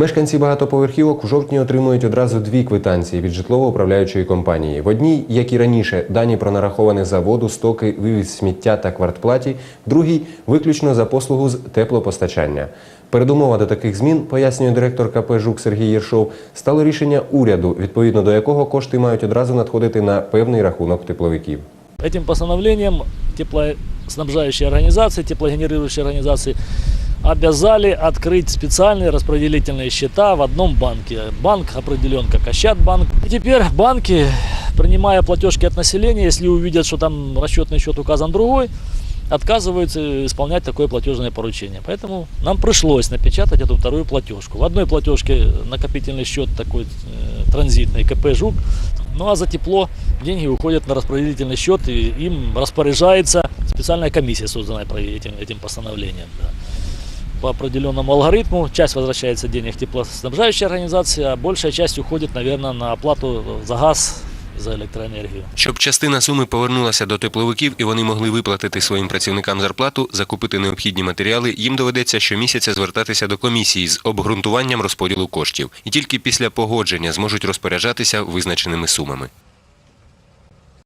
Мешканці багатоповерхівок у жовтні отримують одразу дві квитанції від житлово-управляючої компанії. В одній, як і раніше, дані про нараховане за воду, стоки, вивіз сміття та квартплаті, в другій виключно за послугу з теплопостачання. Передумова до таких змін, пояснює директор КП «Жук» Сергій Єршов, стало рішення уряду, відповідно до якого кошти мають одразу надходити на певний рахунок тепловиків. Этим постановлением теплоснабжающие организации, теплогенерирующие организации обязали открыть специальные распределительные счета в одном банке. Банк определен как Ощадбанк. И теперь банки, принимая платежки от населения, если увидят, что там расчетный счет указан другой, отказываются исполнять такое платежное поручение. Поэтому нам пришлось напечатать эту вторую платежку. В одной платежке накопительный счет такой э, транзитный КП «Жук», ну а за тепло деньги уходят на распределительный счет, и им распоряжается специальная комиссия, созданная этим, этим постановлением. да. По определенному алгоритму часть возвращается денег теплоснабжающей организации, а большая часть уходит, наверное, на оплату за газ, за электроэнергию. Щоб частина суми повернулася до тепловиків і вони могли виплатити своїм працівникам зарплату, закупити необхідні матеріали, їм доведеться щомісяця звертатися до комісії з обґрунтуванням розподілу коштів. І тільки після погодження зможуть розпоряджатися визначеними сумами.